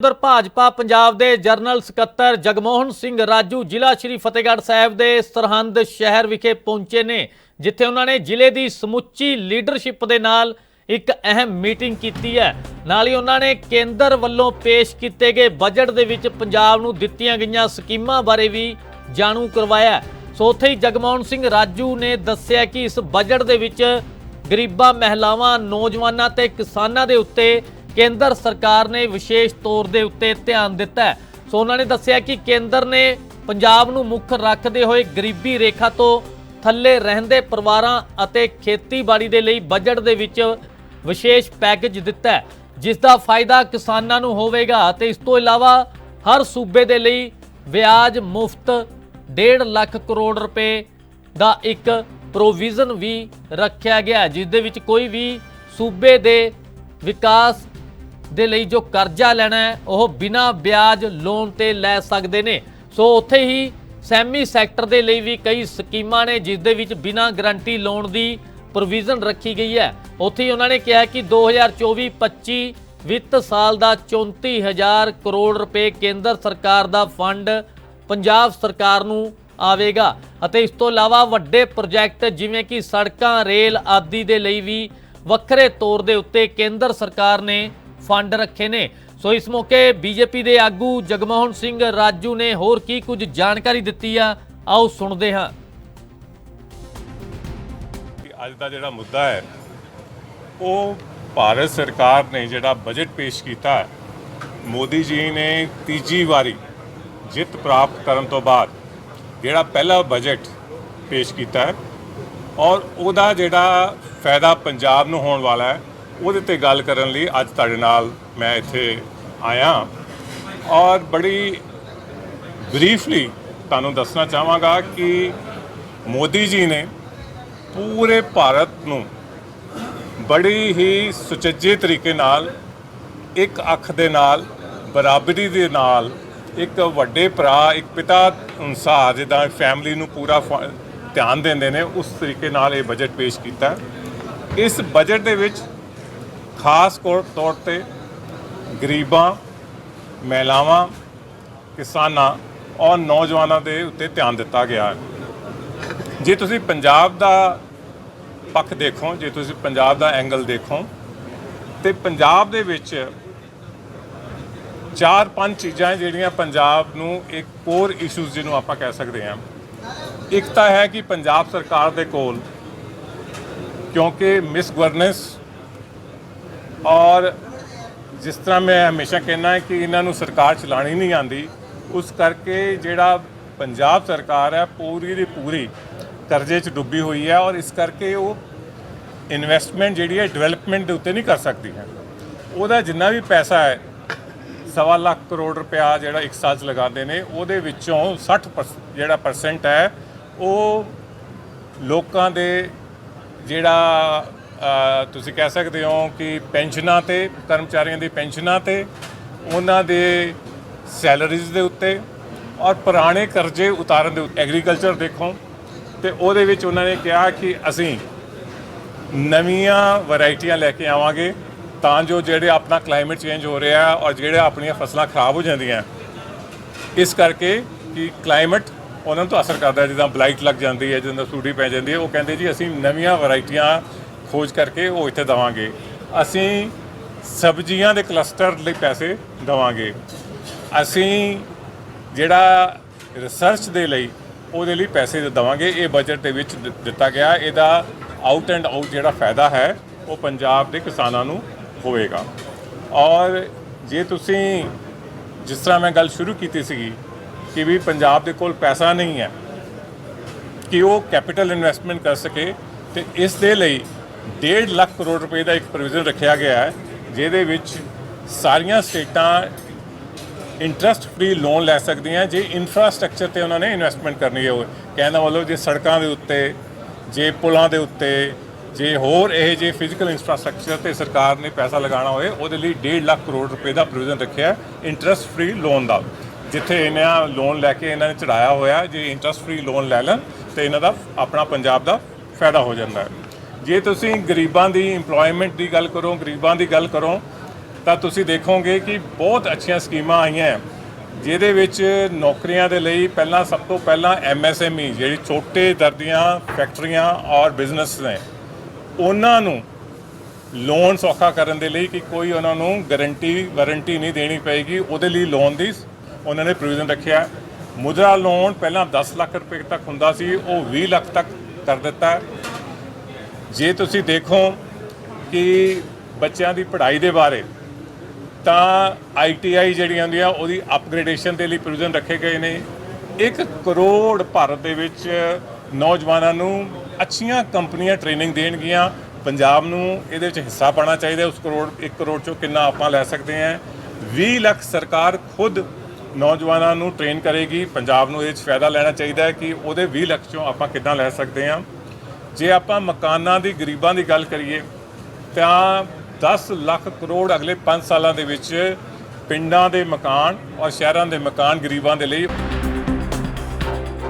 ਉਧਰ ਭਾਜਪਾ ਪੰਜਾਬ ਦੇ ਜਨਰਲ ਸਕੱਤਰ ਜਗਮੋਹਨ ਸਿੰਘ ਰਾਜੂ ਜ਼ਿਲ੍ਹਾ ਸ਼੍ਰੀ ਫਤਿਹਗੜ੍ਹ ਸਾਹਿਬ ਦੇ ਸਰਹੰਦ ਸ਼ਹਿਰ ਵਿਖੇ ਪਹੁੰਚੇ ਨੇ, ਜਿੱਥੇ ਉਹਨਾਂ ਨੇ ਜ਼ਿਲ੍ਹੇ ਦੀ ਸਮੁੱਚੀ ਲੀਡਰਸ਼ਿਪ ਦੇ ਨਾਲ ਇੱਕ ਅਹਿਮ ਮੀਟਿੰਗ ਕੀਤੀ ਹੈ। ਨਾਲ ਹੀ ਉਹਨਾਂ ਨੇ ਕੇਂਦਰ ਵੱਲੋਂ ਪੇਸ਼ ਕੀਤੇ ਗਏ ਬਜਟ ਦੇ ਵਿੱਚ ਪੰਜਾਬ ਨੂੰ ਦਿੱਤੀਆਂ ਗਈਆਂ ਸਕੀਮਾਂ ਬਾਰੇ ਵੀ ਜਾਣੂ ਕਰਵਾਇਆ ਸੋ ਉੱਥੇ ਹੀ ਜਗਮੋਹਨ ਸਿੰਘ ਰਾਜੂ ਨੇ ਦੱਸਿਆ ਕਿ ਇਸ ਬਜਟ ਦੇ ਵਿੱਚ ਗਰੀਬਾਂ, ਮਹਿਲਾਵਾਂ, ਨੌਜਵਾਨਾਂ ਤੇ ਕਿਸਾਨਾਂ ਦੇ ਉੱਤੇ ਕੇਂਦਰ ਸਰਕਾਰ ਨੇ ਵਿਸ਼ੇਸ਼ ਤੌਰ ਦੇ ਉੱਤੇ ਧਿਆਨ ਦਿੱਤਾ ਸੋ ਉਹਨਾਂ ਨੇ ਦੱਸਿਆ ਕਿ ਕੇਂਦਰ ਨੇ ਪੰਜਾਬ ਨੂੰ ਮੁੱਖ ਰੱਖਦੇ ਹੋਏ ਗਰੀਬੀ ਰੇਖਾ ਤੋਂ ਥੱਲੇ ਰਹਿੰਦੇ ਪਰਿਵਾਰਾਂ ਅਤੇ ਖੇਤੀਬਾੜੀ ਦੇ ਲਈ ਬਜਟ ਦੇ ਵਿੱਚ ਵਿਸ਼ੇਸ਼ ਪੈਕੇਜ ਦਿੱਤਾ ਜਿਸ ਦਾ ਫਾਇਦਾ ਕਿਸਾਨਾਂ ਨੂੰ ਹੋਵੇਗਾ ਅਤੇ ਇਸ ਤੋਂ ਇਲਾਵਾ ਹਰ ਸੂਬੇ ਦੇ ਲਈ ਵਿਆਜ ਮੁਫਤ 1.5 ਲੱਖ ਕਰੋੜ ਰੁਪਏ ਦਾ ਇੱਕ ਪ੍ਰੋਵੀਜ਼ਨ ਵੀ ਰੱਖਿਆ ਗਿਆ ਜਿਸ ਦੇ ਵਿੱਚ ਕੋਈ ਵੀ ਸੂਬੇ ਦੇ ਵਿਕਾਸ ਦੇ ਲਈ ਜੋ ਕਰਜ਼ਾ ਲੈਣਾ ਹੈ, ਉਹ ਬਿਨਾਂ ਵਿਆਜ ਲੋਨ ਤੇ ਲੈ ਸਕਦੇ ਨੇ। ਸੋ ਉੱਥੇ ਹੀ ਸੈਮੀ ਸੈਕਟਰ ਦੇ ਲਈ ਵੀ ਕਈ ਸਕੀਮਾਂ ਨੇ, ਜਿਸ ਦੇ ਵਿੱਚ ਬਿਨਾਂ ਗਰੰਟੀ ਲੋਨ ਦੀ ਪ੍ਰੋਵੀਜ਼ਨ ਰੱਖੀ ਗਈ ਹੈ। ਉੱਥੇ ਹੀ ਉਹਨਾਂ ਨੇ ਕਿਹਾ ਕਿ 2024-25 ਵਿੱਤ ਸਾਲ ਦਾ 34000 ਕਰੋੜ ਰੁਪਏ ਕੇਂਦਰ ਸਰਕਾਰ ਦਾ ਫੰਡ ਪੰਜਾਬ ਸਰਕਾਰ ਨੂੰ ਆਵੇਗਾ। ਅਤੇ ਇਸ ਤੋਂ ਇਲਾਵਾ ਵੱਡੇ ਪ੍ਰੋਜੈਕਟ ਜਿਵੇਂ ਕਿ ਸੜਕਾਂ, ਰੇਲ ਆਦਿ ਦੇ ਲਈ ਵੀ ਵੱਖਰੇ ਤੌਰ ਦੇ ਉੱਤੇ ਕੇਂਦਰ ਸਰਕਾਰ ਨੇ ਫੰਡ ਰੱਖੇ ਨੇ। ਸੋ ਇਸ ਮੌਕੇ ਬੀਜੇਪੀ ਦੇ ਆਗੂ ਜਗਮੋਹਨ ਸਿੰਘ ਰਾਜੂ ਨੇ ਹੋਰ ਕੀ ਕੁਝ ਜਾਣਕਾਰੀ ਦਿੱਤੀ ਆ, ਆਓ ਸੁਣਦੇ ਹਾਂ। ਅੱਜ ਦਾ ਜਿਹੜਾ ਮੁੱਦਾ ਹੈ, ਉਹ ਭਾਰਤ ਸਰਕਾਰ ਨੇ ਜਿਹੜਾ ਬਜਟ ਪੇਸ਼ ਕੀਤਾ ਮੋਦੀ ਜੀ ਨੇ ਤੀਜੀ ਵਾਰੀ ਜਿੱਤ ਪ੍ਰਾਪਤ ਕਰਨ ਤੋਂ ਬਾਅਦ ਜਿਹੜਾ ਪਹਿਲਾ ਬਜਟ ਪੇਸ਼ ਕੀਤਾ ਹੈ, ਔਰ ਉਹਦਾ ਜਿਹੜਾ ਫਾਇਦਾ ਪੰਜਾਬ ਨੂੰ ਹੋਣ ਵਾਲਾ ਹੈ ਉਹਦੇ ਤੇ ਗੱਲ ਕਰਨ ਲਈ ਅੱਜ ਤੁਹਾਡੇ ਨਾਲ ਮੈਂ ਇੱਥੇ ਆਇਆ ਔਰ ਬੜੀ ਬਰੀਫਲੀ ਤੁਹਾਨੂੰ ਦੱਸਣਾ ਚਾਹਾਂਗਾ ਕਿ ਮੋਦੀ ਜੀ ਨੇ ਪੂਰੇ ਭਾਰਤ ਨੂੰ ਬੜੀ ਹੀ ਸੁਚੱਜੇ ਤਰੀਕੇ ਨਾਲ, ਇੱਕ ਅੱਖ ਦੇ ਨਾਲ, ਬਰਾਬਰੀ ਦੇ ਨਾਲ, ਇੱਕ ਵੱਡੇ ਭਰਾ, ਇੱਕ ਪਿਤਾ ਅਨੁਸਾਰ ਜਿੱਦਾਂ ਫੈਮਿਲੀ ਨੂੰ ਪੂਰਾ ਫ- ਧਿਆਨ ਦਿੰਦੇ ਨੇ, ਉਸ ਤਰੀਕੇ ਨਾਲ ਇਹ ਬਜਟ ਪੇਸ਼ ਕੀਤਾ। ਇਸ ਬਜਟ ਦੇ ਵਿੱਚ ਖਾਸ ਕੌਰ- ਤੌਰ ਤੇ ਗਰੀਬਾਂ, ਮਹਿਲਾਵਾਂ, ਕਿਸਾਨਾਂ ਔਰ ਨੌਜਵਾਨਾਂ ਦੇ ਉੱਤੇ ਧਿਆਨ ਦਿੱਤਾ ਗਿਆ ਹੈ। ਜੇ ਤੁਸੀਂ ਪੰਜਾਬ ਦਾ ਪੱਖ ਦੇਖੋ, ਜੇ ਤੁਸੀਂ ਪੰਜਾਬ ਦਾ ਐਂਗਲ ਦੇਖੋ, ਤੇ ਪੰਜਾਬ ਦੇ ਵਿੱਚ ਚਾਰ ਪੰਜ ਚੀਜ਼ਾਂ ਜਿਹੜੀਆਂ ਪੰਜਾਬ ਨੂੰ ਇੱਕ ਕੋਰ ਇਸ਼ੂਜ਼ ਜਿਹਨੂੰ ਆਪਾਂ ਕਹਿ ਸਕਦੇ ਹਾਂ। ਇੱਕ ਤਾਂ ਹੈ ਕਿ ਪੰਜਾਬ ਸਰਕਾਰ ਦੇ ਕੋਲ ਕਿਉਂਕਿ ਮਿਸ ਗਵਰਨੈਂਸ ਔਰ ਜਿਸ ਤਰ੍ਹਾਂ ਮੈਂ ਹਮੇਸ਼ਾ ਕਹਿੰਦਾ ਹੈ ਕਿ ਇਹਨਾਂ ਨੂੰ ਸਰਕਾਰ ਚਲਾਣੀ ਨਹੀਂ ਆਂਦੀ ਉਸ ਕਰਕੇ ਜਿਹੜਾ ਪੰਜਾਬ ਸਰਕਾਰ ਹੈ, ਪੂਰੀ ਦੀ ਪੂਰੀ ਕਰਜ਼ੇ 'ਚ ਡੁੱਬੀ ਹੋਈ ਹੈ ਔਰ ਇਸ ਕਰਕੇ ਉਹ ਇਨਵੈਸਟਮੈਂਟ ਜਿਹੜੀ ਹੈ ਡਿਵੈਲਪਮੈਂਟ ਦੇ ਉੱਤੇ ਨਹੀਂ ਕਰ ਸਕਦੀ ਹੈ। ਉਹਦਾ ਜਿੰਨਾ ਵੀ ਪੈਸਾ ਹੈ, ਸਵਾ ਲੱਖ ਕਰੋੜ ਰੁਪਇਆ ਜਿਹੜਾ ਇੱਕ ਸਾਲ 'ਚ ਲਗਾਉਂਦੇ ਨੇ, ਉਹਦੇ ਵਿੱਚੋਂ 60 ਪਰਸ- ਜਿਹੜਾ ਪਰਸੈਂਟ ਹੈ, ਉਹ ਲੋਕਾਂ ਦੇ ਜਿਹੜਾ ਤੁਸੀਂ ਕਹਿ ਸਕਦੇ ਹੋ ਕਿ ਪੈਨਸ਼ਨਾਂ ਤੇ, ਕਰਮਚਾਰੀਆਂ ਦੀ ਪੈਨਸ਼ਨਾਂ ਤੇ, ਉਹਨਾਂ ਦੇ ਸੈਲਰੀਜ਼ ਦੇ ਉੱਤੇ ਔਰ ਪੁਰਾਣੇ ਕਰਜ਼ੇ ਉਤਾਰਨ ਦੇ ਉੱਤੇ, ਐਗਰੀਕਲਚਰ ਦੇਖੋ, ਤੇ ਉਹਦੇ ਵਿੱਚ ਉਹਨਾਂ ਨੇ ਕਿਹਾ ਕਿ ਅਸੀਂ ਨਵੀਆਂ ਵੈਰਾਈਟੀਆਂ ਲੈ ਕੇ ਆਵਾਂਗੇ ਤਾਂ ਜੋ ਜਿਹੜੇ ਆਪਣਾ ਕਲਾਈਮੇਟ ਚੇਂਜ ਹੋ ਰਿਹਾ ਔਰ ਜਿਹੜੇ ਆਪਣੀਆਂ ਫਸਲਾਂ ਖਰਾਬ ਹੋ ਜਾਂਦੀਆਂ। ਇਸ ਕਰਕੇ ਕਿ ਕਲਾਈਮੇਟ ਉਹਨਾਂ ਨੂੰ ਤਾਂ ਅਸਰ ਕਰਦਾ ਜਿੱਦਾਂ ਬਲਾਈਟ ਲੱਗ ਜਾਂਦੀ ਹੈ, ਜਿੱਦਾਂ ਸੂੜੀ ਪੈ ਜਾਂਦੀ ਹੈ, ਉਹ ਕਹਿੰਦੇ ਜੀ ਅਸੀਂ ਨਵੀਆਂ ਵੈਰਾਈਟੀਆਂ ਖੋਜ ਕਰਕੇ ਉਹ ਇੱਥੇ ਦਵਾਂਗੇ। ਅਸੀਂ ਸਬਜ਼ੀਆਂ ਦੇ ਕਲਸਟਰ ਲਈ ਪੈਸੇ ਦਵਾਂਗੇ। ਅਸੀਂ ਜਿਹੜਾ ਰਿਸਰਚ ਦੇ ਲਈ ਉਹਦੇ ਲਈ ਪੈਸੇ ਦਵਾਂਗੇ। ਇਹ ਬਜਟ ਦੇ ਵਿੱਚ ਦਿੱਤਾ ਗਿਆ। ਇਹਦਾ ਆਊਟ ਐਂਡ ਆਊਟ ਜਿਹੜਾ ਫਾਇਦਾ ਹੈ, ਉਹ ਪੰਜਾਬ ਦੇ ਕਿਸਾਨਾਂ ਨੂੰ ਹੋਵੇਗਾ। ਔਰ ਜੇ ਤੁਸੀਂ, ਜਿਸ ਤਰ੍ਹਾਂ ਮੈਂ ਗੱਲ ਸ਼ੁਰੂ ਕੀਤੀ ਸੀਗੀ ਕਿ ਵੀ ਪੰਜਾਬ ਦੇ ਕੋਲ ਪੈਸਾ ਨਹੀਂ ਹੈ, ਕਿ ਉਹ ਕੈਪੀਟਲ ਇਨਵੈਸਟਮੈਂਟ ਕਰ ਸਕੇ, ਤੇ ਇਸ ਦੇ ਲਈ 1.5 ਲੱਖ ਕਰੋੜ ਰੁਪਏ ਦਾ ਇੱਕ ਪ੍ਰੋਵੀਜ਼ਨ ਰੱਖਿਆ ਗਿਆ ਹੈ, ਜਿਹਦੇ ਵਿੱਚ ਸਾਰੀਆਂ ਸਟੇਟਾਂ ਇੰਟਰਸਟ ਫ੍ਰੀ ਲੋਨ ਲੈ ਸਕਦੀਆਂ, ਜੇ ਇਨਫਰਾਸਟ੍ਰਕਚਰ ਤੇ ਉਹਨਾਂ ਨੇ ਇਨਵੈਸਟਮੈਂਟ ਕਰਨੀ ਹੈ ਉਹ। ਕਹਿੰਦਾ ਮਤਲਬ ਜੇ ਸੜਕਾਂ ਦੇ ਉੱਤੇ, ਜੇ ਪੁਲਾਂ ਦੇ ਉੱਤੇ, ਜੇ ਹੋਰ ਇਹ ਜੇ ਫਿਜ਼ੀਕਲ ਇਨਫਰਾਸਟ੍ਰਕਚਰ ਤੇ ਸਰਕਾਰ ਨੇ ਪੈਸਾ ਲਗਾਉਣਾ ਹੋਵੇ ਉਹਦੇ ਲਈ 1.5 ਲੱਖ ਕਰੋੜ ਰੁਪਏ ਦਾ ਪ੍ਰੋਵੀਜ਼ਨ ਰੱਖਿਆ ਇੰਟਰਸਟ ਫ੍ਰੀ ਲੋਨ ਦਾ। ਜਿੱਥੇ ਇਹਨਾਂ ਲੋਨ ਲੈ ਕੇ ਇਹਨਾਂ ਨੇ ਚੜਾਇਆ ਹੋਇਆ, ਜੇ ਇੰਟਰਸਟ ਫ੍ਰੀ ਲੋਨ ਲੈ ਲੈਣ, ਤੇ ਇਹਨਾਂ ਦਾ ਆਪਣਾ ਪੰਜਾਬ ਦਾ ਫਾਇਦਾ ਹੋ ਜਾਂਦਾ ਹੈ। ਜੇ ਤੁਸੀਂ ਗਰੀਬਾਂ ਦੀ EMPLOYMENT ਦੀ ਗੱਲ ਕਰੋ, ਗਰੀਬਾਂ ਦੀ ਗੱਲ ਕਰੋ, ਤਾਂ ਤੁਸੀਂ ਦੇਖੋਗੇ ਕਿ ਬਹੁਤ ਅੱਛੀਆਂ ਸਕੀਮਾਂ ਆਈਆਂ ਜਿਹਦੇ ਵਿੱਚ ਨੌਕਰੀਆਂ ਦੇ ਲਈ ਪਹਿਲਾਂ ਸਭ ਤੋਂ ਪਹਿਲਾਂ ਐਮਐਸਐਮਈ ਜਿਹੜੀ ਛੋਟੇ ਦਰਦੀਆਂ, ਫੈਕਟਰੀਆਂ ਔਰ ਬਿਜ਼ਨਸ ਨੇ, ਉਹਨਾਂ ਨੂੰ ਲੋਨ ਸੌਖਾ ਕਰਨ ਦੇ ਲਈ ਕਿ ਕੋਈ ਉਹਨਾਂ ਨੂੰ ਗਾਰੰਟੀ ਵਾਰੰਟੀ ਨਹੀਂ ਦੇਣੀ ਪਏਗੀ, ਉਹਦੇ ਲਈ ਲੋਨ ਦੀ ਉਹਨਾਂ ਨੇ ਪ੍ਰੋਵੀਜ਼ਨ ਰੱਖਿਆ ਮੁਦਰਾ ਲੋਨ ਪਹਿਲਾਂ 10 ਲੱਖ ਰੁਪਏ ਤੱਕ ਹੁੰਦਾ ਸੀ, ਉਹ 20 ਲੱਖ ਤੱਕ ਕਰ ਦਿੱਤਾ ਜੇ ਤੁਸੀਂ ਦੇਖੋ ਕਿ ਬੱਚਿਆਂ ਦੀ ਪੜ੍ਹਾਈ ਦੇ ਬਾਰੇ, ਤਾਂ ਆਈਟੀਆਈ ਜਿਹੜੀ ਆਉਂਦੀ ਆ ਉਹਦੀ ਅਪਗ੍ਰੇਡੇਸ਼ਨ ਦੇ ਲਈ ਪ੍ਰੋਵੀਜ਼ਨ ਰੱਖੇ ਗਏ ਨੇ। 1 ਕਰੋੜ ਭਾਰਤ ਦੇ ਵਿੱਚ ਨੌਜਵਾਨਾਂ ਨੂੰ ਅੱਛੀਆਂ ਕੰਪਨੀਆਂ ਟ੍ਰੇਨਿੰਗ ਦੇਣਗੀਆਂ। ਪੰਜਾਬ ਨੂੰ ਇਹਦੇ ਵਿੱਚ ਹਿੱਸਾ ਪਾਣਾ ਚਾਹੀਦਾ ਉਸ ਕਰੋੜ 1 ਕਰੋੜ ਚੋਂ ਕਿੰਨਾ ਆਪਾਂ ਲੈ ਸਕਦੇ ਹਾਂ। 20 ਲੱਖ ਸਰਕਾਰ ਖੁਦ ਨੌਜਵਾਨਾਂ ਨੂੰ ਟ੍ਰੇਨ ਕਰੇਗੀ। ਪੰਜਾਬ ਨੂੰ ਇਹਦੇ 'ਚ ਫਾਇਦਾ ਲੈਣਾ ਚਾਹੀਦਾ ਹੈ ਕਿ ਉਹਦੇ 20 ਲੱਖ ਚੋਂ ਆਪਾਂ ਕਿੱਦਾਂ ਲੈ ਸਕਦੇ ਹਾਂ। ਜੇ ਆਪਾਂ ਮਕਾਨਾਂ ਦੀ, ਗਰੀਬਾਂ ਦੀ ਗੱਲ ਕਰੀਏ, ਤਾਂ 10 ਲੱਖ ਕਰੋੜ ਅਗਲੇ 5 ਸਾਲਾਂ ਦੇ ਵਿੱਚ ਪਿੰਡਾਂ ਦੇ ਮਕਾਨ ਔਰ ਸ਼ਹਿਰਾਂ ਦੇ ਮਕਾਨ ਗਰੀਬਾਂ ਦੇ ਲਈ